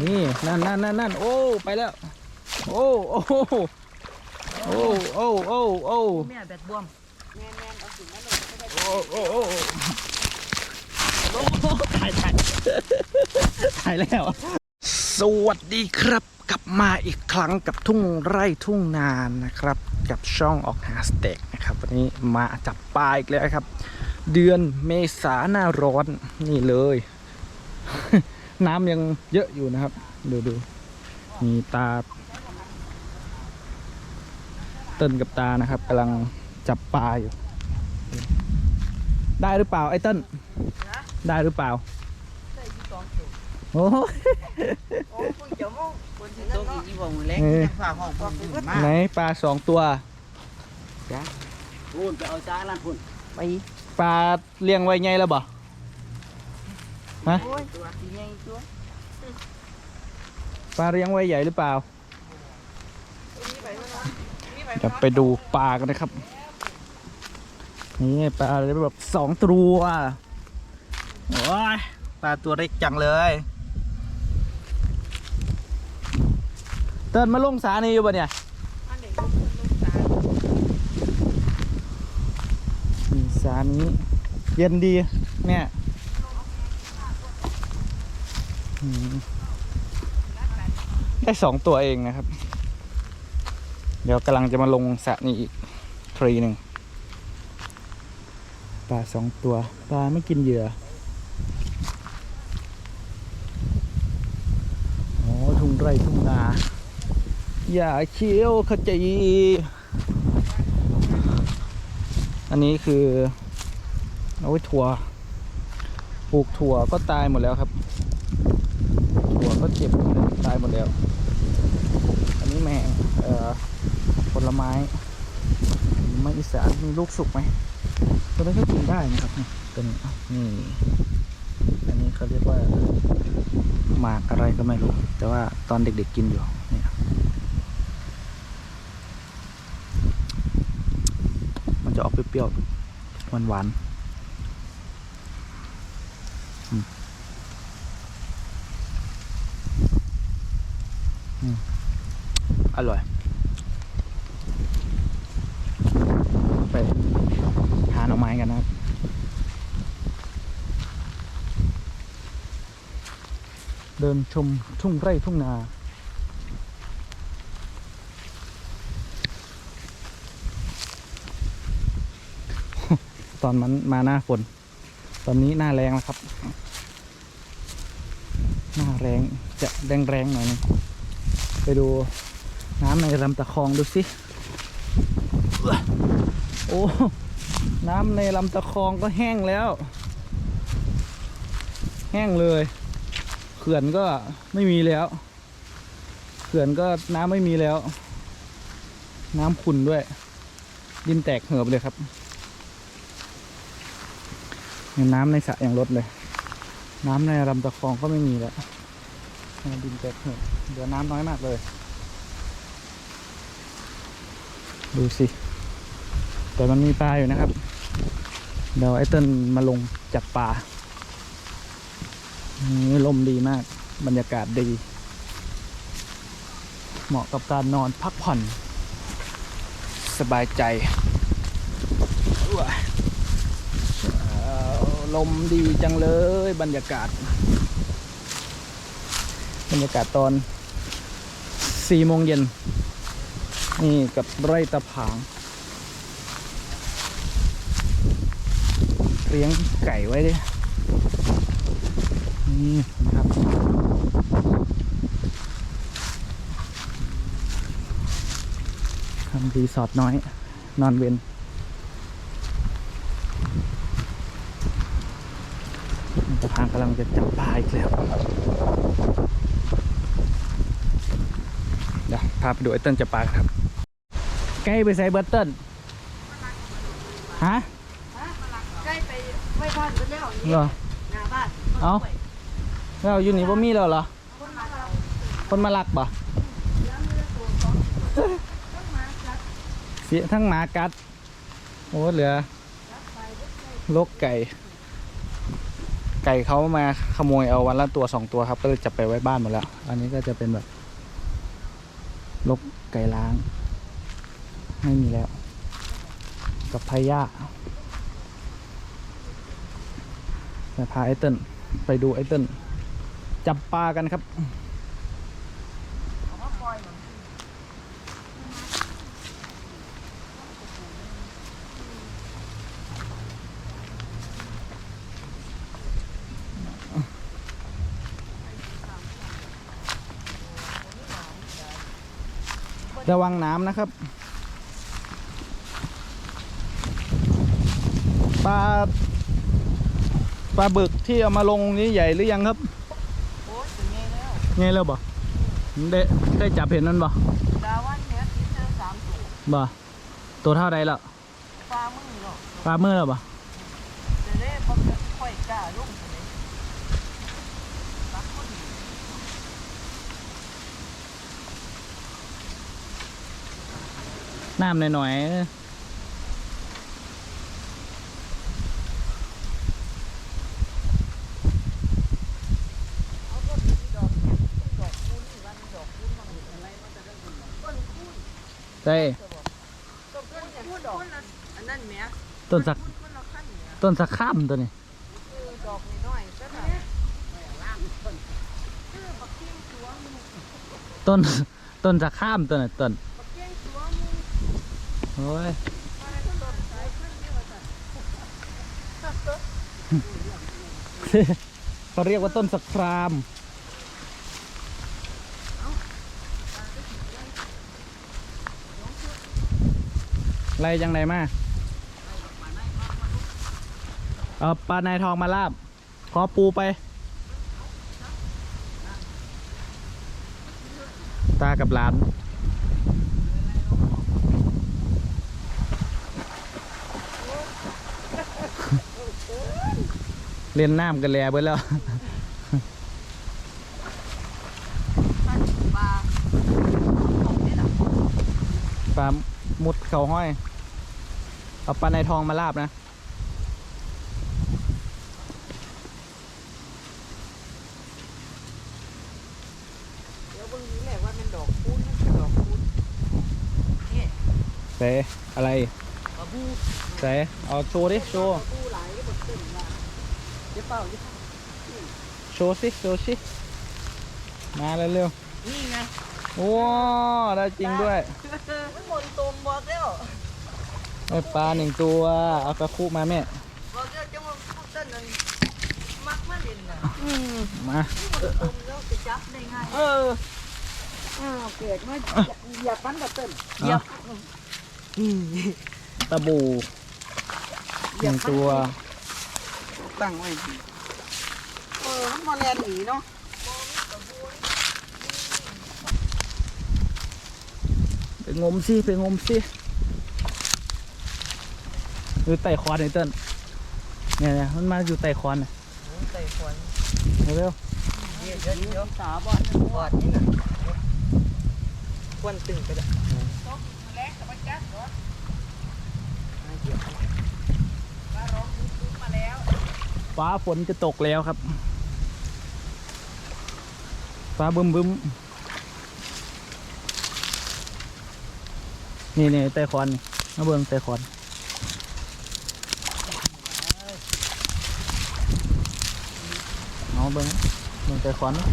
นี่นั่นนั่นนั่นนั่นโอ้ไปแล้ว โอ้โอ้โอ้โอ้โอ้โอ้แม่แบดบวมโอ้โอ้โอ้โอ้ถ่ายถ่ายถ่ายแล้ว สวัสดีครับ กลับมาอีกครั้งกับทุ่งไร่ทุ่งนานนะครับ กับช่องออกหาสเต็กนะครับ วันนี้มาจับปลาอีกแล้วครับ เดือนเมษาหน้าร้อนนี่เลย น้ำยังเยอะอยู่นะครับ ดูดูมีตาเติ้ลกับตานะครับกำลังจับปลาอยู่ ได้หรือเปล่าไอ้เติ้ลได้หรือเปล่าได้ยี่สองตัวโอ้ยโอ้คุณเจ้าโม่คนที่นั่นเนาะอีวงเล็กเออยังฝากห้องพ่อคุณมาไหนปลาสองตัวพูนไปเอาจ้าลันพุ่นไปปลาเลี้ยงไว้ไงแล้วบ่ ฮะโอ้ยตัวสีใหญ่ตัวปลาเลี้ยงไว้ใหญ่หรือเปล่ามีใบมั้ยมีใบจะไปดูปลากันนะครับ นี่ปลาแบบสองตัวโอ้ยปลาตัวเล็กจังเลย เติ้ลมาลงสานี่อยู่ปะเนี่ยอันเด็กลูกลูกสาวนี่สานี้ เย็นดีเนี่ยอืม ได้สองตัวเองนะครับ เดี๋ยวกำลังจะมาลงสระนี้อีกทรีหนึ่งปลาสองตัวปลาไม่กินเหยื่อโอ้ทุ่งไร่ทุ่งนาอย่าเชี่ยวขจีอันนี้คือเอาไว้ถั่วปลูกถั่วก็ตายหมดแล้วครับ เจ็บหมดแล้วตายหมดแล้ว อันนี้แมงเอ่อผลไม้ไม้อีสานมีลูกสุกไหมตัวนี้นก็กินได้นะครับนี่ตัวนี้นี่อันนี้เขาเรียกว่าหมากอะไรก็ไม่รู้ แต่ว่าตอนเด็กๆกินอยู่เนี่ยมันจะออกเปรี้ยวๆหวานๆอืมอืม อร่อย ไปหาน่อไม้กันนะครับเดินชมทุ่งไร่ทุ่งนาตอนมันมาหน้าฝน ตอนนี้หน้าแรงแล้วครับ หน้าแรงจะแรงแรงๆหน่อยนึงไปดู น้ำในลำตะคองดูสิ โอ้ น้ำในลำตะคองก็แห้งแล้ว แห้งเลย เขื่อนก็ไม่มีแล้ว เขื่อนก็น้ำไม่มีแล้ว น้ำขุ่นด้วย ดินแตกเหือบเลยครับน้ำในสระยังลดเลย น้ำในลำตะคองก็ไม่มีแล้ว ดินแตกเหือบเหลือน้ำน้อยมากเลย ดูสิ แต่มันมีปลาอยู่นะครับ เดี๋ยวไอ้เติ้ลมาลงจับปลาลมดีมาก บรรยากาศดี เหมาะกับการนอนพักผ่อน สบายใจว้าลมดีจังเลยบรรยากาศ บรรยากาศตอนสี่โมงเย็น นี่กับไร่ตะผางเลี้ยงไก่ไว้ดินี่นะครับ ทำรีสอร์ทน้อย นอนเวนตะพางกำลังจะจับปลาอีกแล้ว เดี๋ยวพาไปดูไอ้เติ้ลจับปลาครับ ใกล้ไปใส่เบิร์ตเติ้ลฮะใกล้ไปไว้บ้านไปแล้วเหรอหน้าบ้านเอ้าแล้วอยู่นี่บ่มีแล้วเหรอ คนมาเราคนมาลักบ่แล้วมีตัวสองต้องมาจัดเสียทั้งหมากัด โอ้เหลือจัดไปลกไก่ ไก่เขามาขโมยเอาวันละตัวสองตัวครับ ก็เลยจับไปไว้บ้านหมดแล้ว อันนี้ก็จะเป็นแบบลกไก่ล้าง ไม่มีแล้ว กับพายาไปพาไอเติ้ลไปดูไอเติ้ลจับปลากันครับระวังน้ำนะครับ ปลาปลาบึกที่เอามาลงนี้ใหญ่หรือยังครับโอ้ยถึงไงแล้วไงแล้วบ่ได้ได้จับเห็นนั่นบ่ดาวันเนี้ยที่เจอสามตัวบ่ตัวเท่าใดล้วปลามึงหรอปลามือแล้วบ่จะได้พบค่อยกล้าลงเลยปักคนดีน้ำหน่อยๆ เอาก็มีดอกเนี่ยดอกคูณนี่วันดอกคูณมันอะไรมันจะได้คูณต้นคูณ ได้ต้นคูณเนี่ต้นสักคูณคนละขั้นเนี่ยต้นสักข้ามตัวนี้คือดอกน้อยๆก็ได้คือบักเกี้ยงตัวมึงต้นต้นสักข้ามตัวนี้ต้นโอ้ยเดียวกันเขาเรียกว่าต้นสักคราม ไล่จังไดมาเอาปลาในทองมาลาบ ขอปูไป ตากับหลานเล่นน้ำกันแล้วเบิดแล้วพันปลาของนี่ล่ะปลามุดเขาห้อย เอาปลาในทองมาลาบนะ เดี๋ยวเบิ่งนี้แหละว่ามันดอกคูณมันคือดอกคูณนี่เสอะไรปลาบูเสเอาโชว์ดิ โชว์ปลาบูหลายบดตึ้งว่ะเดี๋ยวเปล่าเดี๋ยวโชว์สิ โชว์สิ มาเร็วนี่ไง ๆ โอ้ได้จริงด้วยมันหมนตมบอกแล้ว ได้ปลาหนึ่งตัว เอากระคุมาแม่บอกแล้วจะมาพูดต้นนั้นมักมาเล่นน่ะมามันตมแล้วจะจับได้ไงเอออ้าวเกิดมาเหยียบมันกับต้นเหยียบตะบูหนึ่งตัว ตั้งไว้เออมันมาแลนหนีเนาะไปงมสิไปงมสิ อยู่ไต่คอนไอ้เติ้ลเนี่ยเนี่ยมันมาอยู่ไต่คอนน่ะใส่ขวัญเร็วเดี๋ยวเดี๋ยวเดี๋ยวสาบอนบอดนี่น่ะควนตึงไปเลยแรงกับจัดรถมาร้องปุ๊บมาแล้วๆฟ้าฝนจะตกแล้วครับ ฟ้าบึ้มบึ้มนี่นี่ไต่คอนนี่มาเบิ่งไต่คอน เอาเบิ่งเบิ่งไต่คอนเนาะ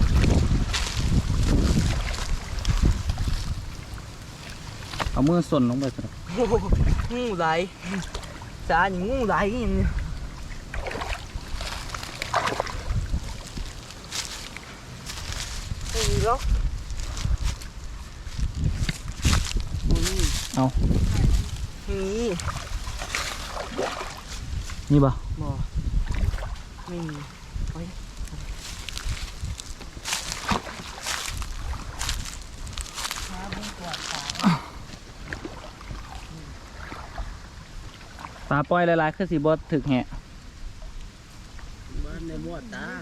เอามือส่วนลงไปสิครับงูไหลสาอย่างงูไหลอย่างนี้ตีแล้วเอานี่นี่ป่ะบ่ไม่มี ปลาปล่อยหลายๆคือสีบดถึกแหะบ้านในมวดตาง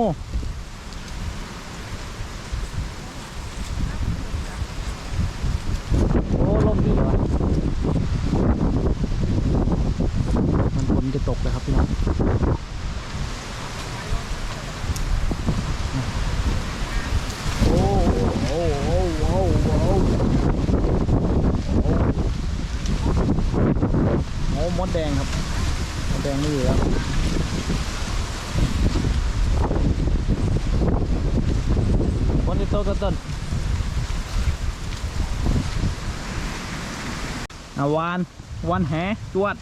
ู วันนี้โตต้นต้นอาวานวันแหจวด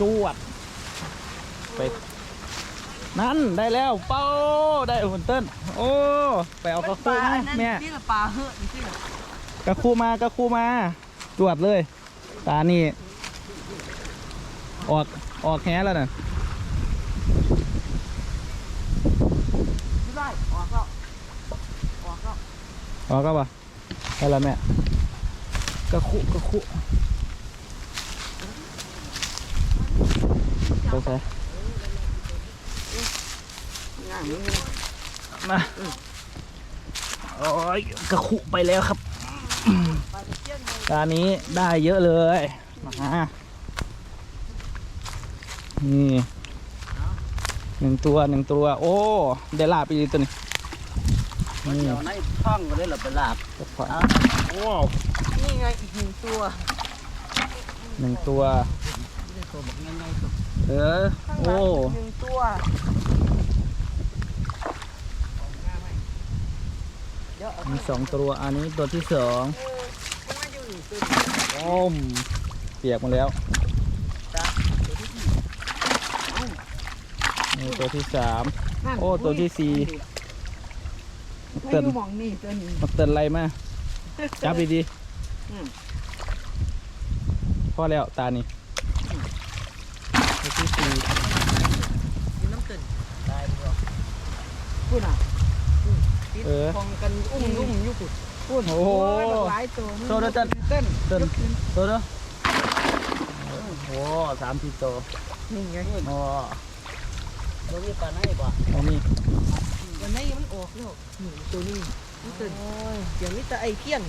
จวด ไปนั่นได้แล้วเป้าได้หุ่นเต้น โอ้ไปเอากระคู่มาแม่นี่ละปลาเหอะนี่สิกระคู่มากระคู่มา จวดเลย ตานี่ออกออกแหแล้วน่ะไม่ได้ออกแล้วออกแล้ว ออกก็ปะได้แล้วแม่กระคุกระคุไปใส่ง่ายมึงมาโอ้ยกระคุไปแล้วครับปลานี้ได้เยอะเลยมานี่หนึ่งตัวหนึ่งตัว โอ้ ได้ลาไปดีตัวนี้ มันนี่เดี๋ยวในท้องก็ได้หลับไปลาบกระเพาะเอาโอ้นี่ไงอีกหนึ่งตัวหนึ่งตัวได้ตัวบักง่ายๆตัวเออข้างหลัโอ้งอีกหนึ่งตัวเดี๋ยวเอามีสองตัวอันนี้ตัวที่สองเออมันมาอยู่นี่ตัวโอ้มเปียกหมาแล้วจ้าตัวที่สี่นี่ตัวที่สามนั่นโอ้ตัวที่สี่ ไม่เต้นอยู่หมองนี่ตัวนี้มาเตือนอะไรมาจับดีอืมๆพอแล้วตานี่ตัวที่สี่อยู่น้ำตึนตายไปแล้วพูดอะอืมติดเออคองกันอุ้มอุ้มอยู่ปุดพูดโอ้โหยบักหลายตัวนึงโตแล้วเต้นเต้นเต้นยกขึ้นตัวเด้อโอ้สามสี่ตัวนี่ไงอ๋อตัวนี้ปลาไหนบ่โอ้มี วันนี้มันออกแล้วนี่ตัวนี้นี่ตึนเดี๋ยวนี้แต่ไอ้เพี้ยน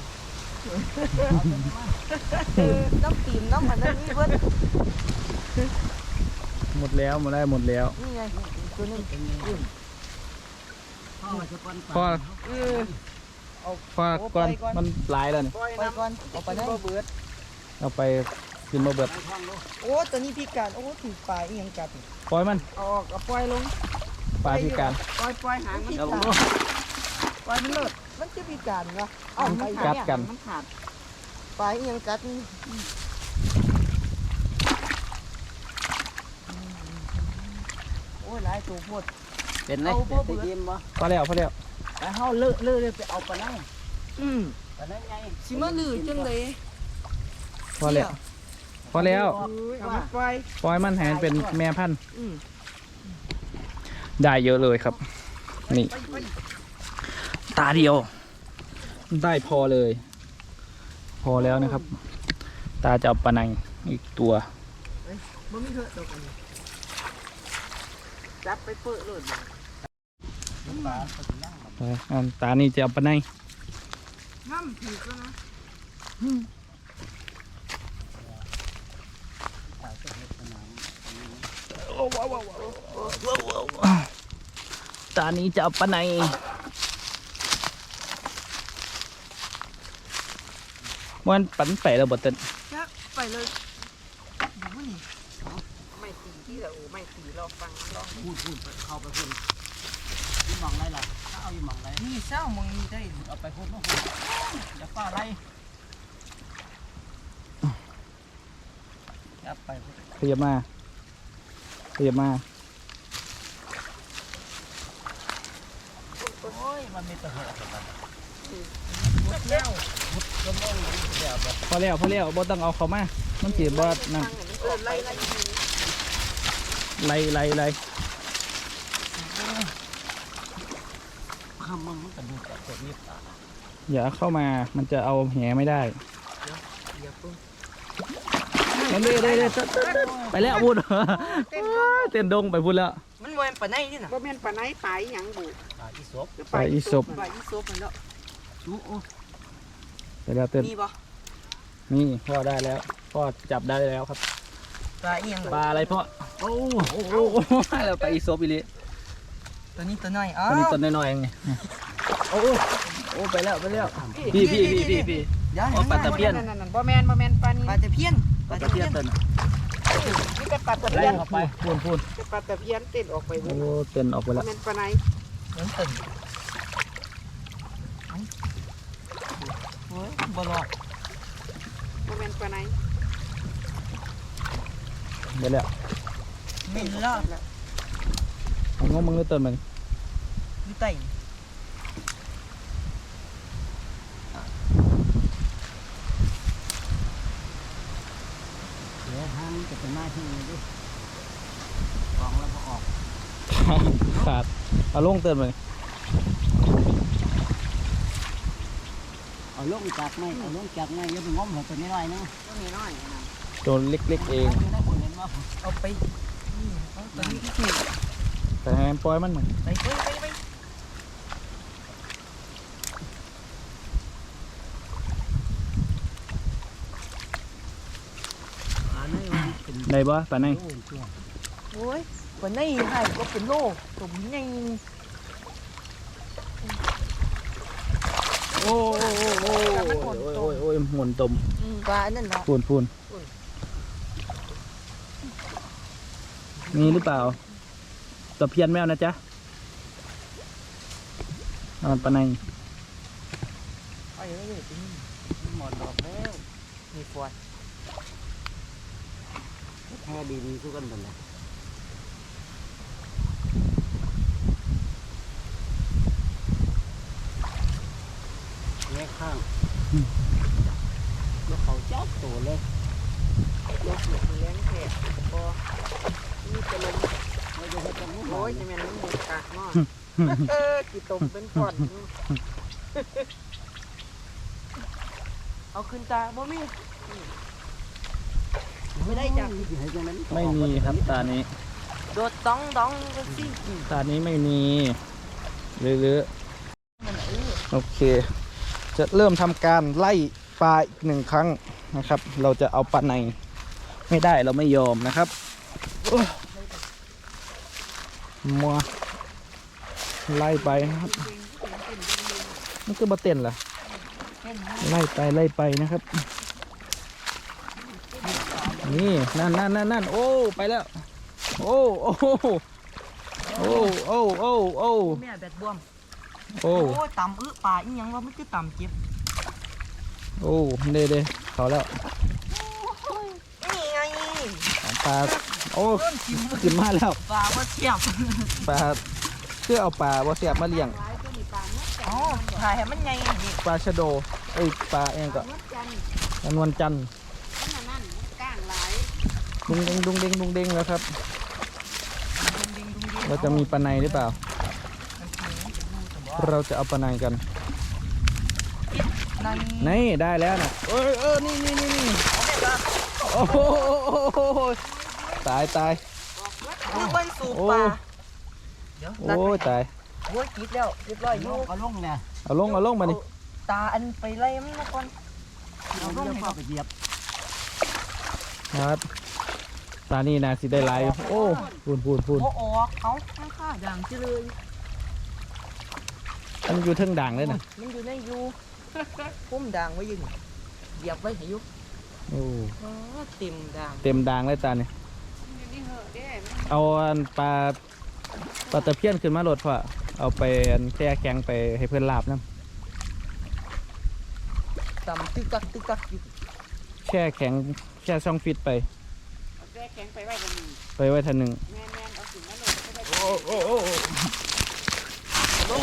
น้ำตีนน้ำมันนั่นนี่เพิ่นหมดแล้วหมดแล้วหมดแล้วนี่ไงตัวนึงเป็นไงพ่อจะปนปลาพอเออพอก่อนมันหลายแล้วนี่ไปก่อนเอาไปได้เบิดเอาไปกินมาเบิดในท้องลูกโอ้ตัวนี้พิการโอ้ถือปลาอีหยังกัดนี่ปล่อยมันเอาออกเอาปล่อยลง ปลาพิการปล่อยปล่อยหางมันเดี๋ยวขาลูดกปล่อยมันเลิศมันจะพิการวะเอ้ามันไปกัดกัน มันขาดปลาอีหยังกัดนี่โอ้ยหลายตัวโพด เป็นไงเอาบ่เป็นเบื่อยิ้มบ่พอแล้วพอแล้วไปเฮาเลิกเลิกเลยไปเอาปลาไหนอืมปลาไหนไงสิมาลือจังเลยพอแล้วพอแล้ว เอามาปล่อยปล่อยมันให้มันเป็นแม่พันธุ์อืม ได้เยอะเลยครับ นี่ ตาเดียว ได้พอเลย พอแล้วนะครับ ตาจะเอาปลานังอีกตัวจับไปเปิดเลยตานี่จะเอาปลานังน้ำถือก็นะ ปลาจะเฮ็ดสนาม ตานี้จะเอาปลานังมันปันไปแล้วบดเต้นจับไปเลยดูนี่ไม่ตีที่เราไม่ตีเราฟังเราพูดพูดเข้าไปพูดยี่หมองไรล่ะถ้าเอายี่หมองไรนี่เศร้ามองนี่ได้เอาไปพูดมาพูดอย่าป้าไรยับไปพูดขยับมา ขยับมาโอ้ยมันมีตะหะพอแล้วพอแล้วบ่ต้องเอาเขามามันสีบอดนั่นไล่ไล่ไล่ไล่ไล่คำมันมันกระดูกกับตัวนี้ปลาอย่าเข้ามามันจะเอาแหไม่ได้อย่าปึ้ง มันเลยเลยเลยไปแล้วพูดเต้นดงไปพูดแล้ว มันบ่แม่นปานไหนนี่น่ะบ่แม่นปลาไหนปลาอีหยังบุปลาอีสบปลาอีสบปลาอีสบมันแล้วอู้อู้ไปแล้วเต้นมีบ่นี่พ่อได้แล้วพ่อจับได้แล้วครับปลาอีหยังปลาอะไรพ่อโอ้โอ้โอ้โอ้แล้วปลาอีสบอีหลีตัวนี้ตัวน้อยอ้าตัวนี้ตัวน้อยๆเองไงโอ้โอ้ไปแล้วไปแล้วพี่พี่พี่พี่พี่โอ้ปลาตะเพียนบ่แมนบ่แมนปลานี้ปลาตะเพียน ปลาตะเพียนเต้นนี่เป็นปลาตะไล่เพียนเข้าไปพูนพูนเป็นปลาตะเพียนเต้นออกไปบุโอ้เต้นออกไปบ่แล้วแม่นปลาไหนเหมือนตึงโอ้ยบ่รอดบ่แม่นปลาไหนไปแล้วไม่รอดเอางงมึงเลยเต้นมันอยู่ใต้ เดี๋ยวห้างจะเป็นหน้าที่ดิ กองแล้วก็ออกขาดเอาลงเต้นมันเอาลงจากไม้เอาลงจากไม้อยังไปง้อมหัวตัวนี้หน่อยนึงตัวนี้น้อยนะตัวเล็กๆเองได้ผลเห็นว่าเอาไปนี่เอาตัวนี้แต่ให้ปล่อยมันหน่อยไปไปไปไป อันนี้มันเป็น ได้บ่ปลาไหนโอ้ยเจ้าโอ้ยวันนี้ให้ก็เป็นโลตัวใหญ่โอ้โอ้โอ้โอ้โอ้โอ้ยหมุนตมปลาอันนั่นเนาะพูนพูนมีหรือเปล่าตะเพียนแมวนะจ๊ะนอนปลาไหนไปเลยเป็นหมดดอกแล้วมีฟอดแค่ดีๆทุกคนหมดเลยแยกข้างแล้วเขาเจ้าตัวเลยยกเหล็กแรงแท้บ่มีแต่ลมไม่ได้ให้กันมุ้งโอ้ยจะแม่นมันหมดกากเนาะเออกี่ตมเป็นพอดเอาขึ้นตาบ่มี ไม่ได้จังให้จังนั้นไม่มีครับตานี้โดดดองดองกันสิตานี้ไม่มีหรือมันเออๆโอเค จะเริ่มทำการไล่ปลาอีกหนึ่งครั้งนะครับ เราจะเอาปลาในไม่ได้เราไม่ยอมนะครับโอ้ยมัวไล่ไปนะครับมันก็บาเต้นล่ะไล่ไปไล่ไปนะครับ นี่นั่นนั่นนั่นนั่นโอ้ ไปแล้ว โอ้โอ้โอ้โอ้โอ้โอ้แม่แบดบวม โอ้โอ้ยต่ำอื้อปลาอีหยังว่ามันคือต่ำเจ็บโอ้เด้เด้เขาแล้วนี่ไงปลาโอ้เริ่มชิมขึ้นมาแล้วปลาว่าเทียบปลาเพื่อเอาปลาบ่เสียบมาเลี้ยงหลายตัวนี่ปลาเนาะอ๋อถ่ายให้มันใหญ่นี่ปลาชะโดเอ้ยปลาเองก็เนาะจันปลานวลจันทร์ นั่นนั่นก้างหลาย ดุงเด้งดุงเด้งดุงเด้งแล้วครับดุงดิงดุงดิงเราจะมีปลาในหรือเปล่า เราจะเอาปลาในกันในนี่ได้แล้วนะเออเออนี่นี่นี่นี่โอ้โหตายตายคือมันสูบโอ้ปลาเดี๋ยวโอ้ยตายโอ้ยกิดแล้วเรียบร้อยอลยู่งเอาลงเนี่ยเอาลงเอาลงมาดิตาอันไปไล่มันมาก่อนเอาลงให้เขาไปเหยียบครับ ตานี่นะสิได้หลายอยู่โอ้พูนพูนพูนโอ้ออกเขาข้างข้าอย่างที่เลยมันอยู่เทิงด่างเลยนะมันอยู่ในยูพุ่มด่างไว้อยืนเหยียบไว้ให้อยุโอ้อ๋อเต็มด่างเต็มด่างเลยตาเนี่ยอยู่นี่เหอะเด้มันเอาอันปลาปลาตะเพียนขึ้นมาโหลดพ่อเอาไปอันแช่แข็งไปให้เพื่อนลาบนะต่ำตึกตักตึกตักอยู่แช่แข็งแช่ช่องฟิตไป เอาแก้แข็งไปไว้บนนี้ไปไว้ทันหนึ่งแม่นๆเอาสิมาลงก็ได้โอ้โอ้โอ้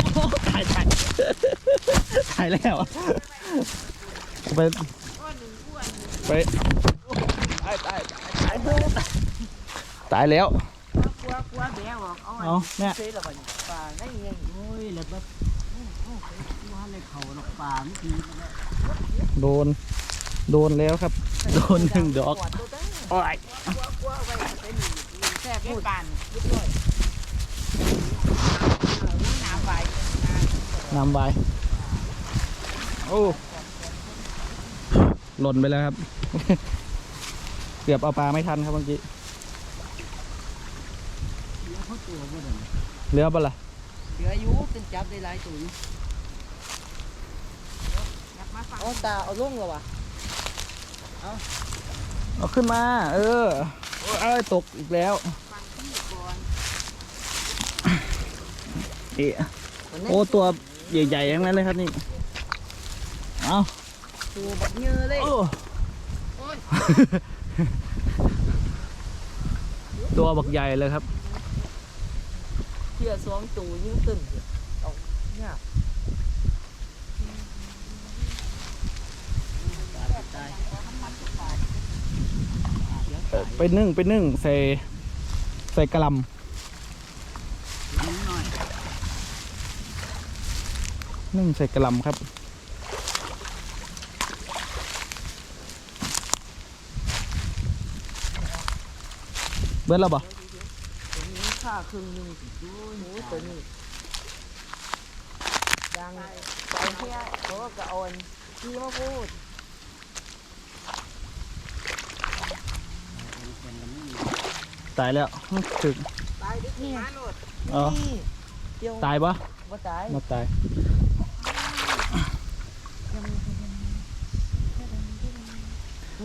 ตายตายตายแล้วไปอ้วนหนึ่งอ้วนหนึ่งไปตายตายตายตายแล้วกลัวกลัวแบะบอกเอาเอาแม่เซ่ละบัดนี้ปลาได้ยังโอ้ยแล้วแบบว่าอะไรเขาหรอกป่าไม่ดีมันแล้วโดน โดนแล้วครับ โดนหนึ่งดอกปวดตัวตั้ง โอ้ยแซ่พูดน้ำใบน้ำใบโอ้หล่นไปแล้วครับ เกือบเอาปลาไม่ทันครับเมื่อกี้เรือปะล่ะเรืออยูเป็นจับได้หลายตัวเอาตาเอาล่งเหรอวะเอา ขึ้นมา เออ เอ้ยตกอีกแล้วเอะโอ้ตัวใหญ่ๆทั้งนั้นเลยครับนี่ เอาตัวแบบเยอะเลยโอ้ตัวบักใหญ่เลยครับเชื่อสองตัวยิ่งตึงเอาเนี่ยเอ่อ ไปนึ่งไปนึ่งใส่ใส่กระลำนึ่งใส่กระลำครับเบิดแล้วบ่ค่าครึ่งนึงดูหมูตัวนี้ดังไปเพราะว่ากระออนที่มาพูด ตายแล้วถึงตายดินี่อ๋อนี่เดี๋ยวตายปะบ่ตายหมดตาย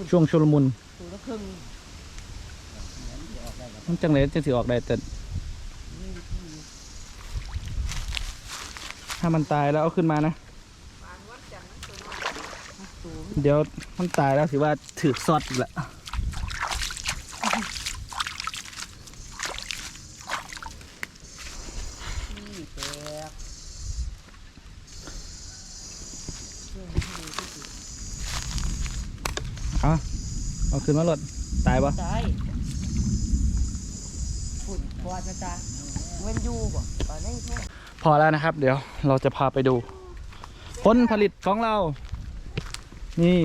ช่วงชุลมุนตัวละครึ่งมันจังเลยจะสิออกได้แต่ถ้ามันตายแล้วเอาขึ้นมานะ เดี๋ยวมันตายแล้วถือว่าถือซอดอีกละ นี่แตก เอาเอาขึ้นมาหลดตายปะตายฝุ่นพอดนะจ๊ะเว้นอยู่บ่ตอนนี้พ่อพอแล้วนะครับ เดี๋ยวเราจะพาไปดู ผลผลิตของเรา นี่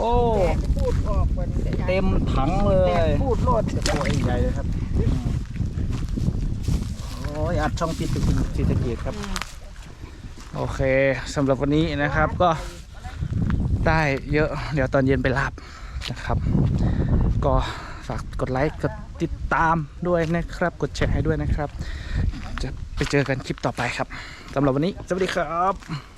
โอ้พูดออกมันเต็มถังเลยพูดโลดตัวใหญ่เลยครับอืมโอ้ยอัดช่องปิดไปกินศรีสะเกดครับ โอเคสำหรับวันนี้นะครับก็ ได้เยอะเดี๋ยวตอนเย็นไปลาบนะครับ ก็ฝากกดไลค์กดติดตามด้วยนะครับ กดแชร์ให้ด้วยนะครับ จะไปเจอกันคลิปต่อไปครับสำหรับวันนี้ สวัสดีครับ